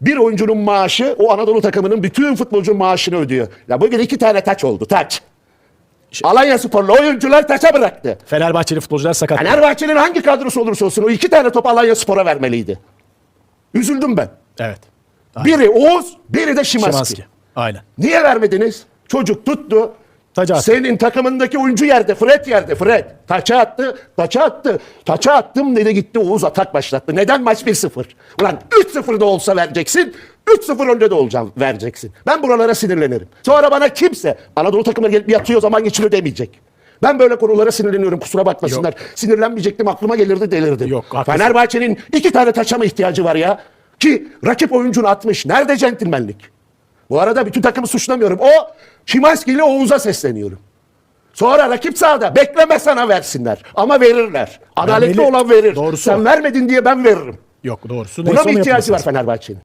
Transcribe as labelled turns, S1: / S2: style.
S1: bir oyuncunun maaşı o Anadolu takımının bütün futbolcunun maaşını ödüyor. Ya bugün iki tane taç oldu taç. Alanya Sporlu oyuncular taça bıraktı.
S2: Fenerbahçeli futbolcular sakat.
S1: Fenerbahçe'nin hangi kadrosu olursa olsun o iki tane top Alanya Spor'a vermeliydi. Üzüldüm ben.
S2: Evet.
S1: Biri Oğuz, biri de Şimanski.
S2: Şimanski. Aynen.
S1: Niye vermediniz? Çocuk tuttu.
S2: Tacı attı.
S1: Senin takımındaki oyuncu yerde. Fred yerde. Fred. Taça attı. Taça attı. Taça attım dedi gitti Oğuz atak başlattı. Neden maç 1-0? Ulan 3-0 da olsa vereceksin. 3-0 önde de olacağım vereceksin. Ben buralara sinirlenirim. Sonra bana kimse Anadolu takımına gelip yatıyor zaman geçiriyor demeyecek. Ben böyle konulara sinirleniyorum kusura bakmasınlar. Sinirlenmeyecektim aklıma gelirdi delirdim.
S2: Yok, haklısın.
S1: Fenerbahçe'nin iki tane taça mı ihtiyacı var ya? Ki rakip oyuncunu atmış. Nerede centilmenlik? Bu arada bütün takımı suçlamıyorum. O Şimanski ile Oğuz'a sesleniyorum. Sonra rakip sahada bekleme sana versinler. Ama verirler. Adaletli
S2: Vermeli.
S1: olan verir.
S2: Doğrusu
S1: Sen
S2: o.
S1: vermedin diye ben veririm.
S2: Yok doğrusu.
S1: Buna
S2: neyse onu
S1: ihtiyacı var
S2: lazım.
S1: Fenerbahçe'nin?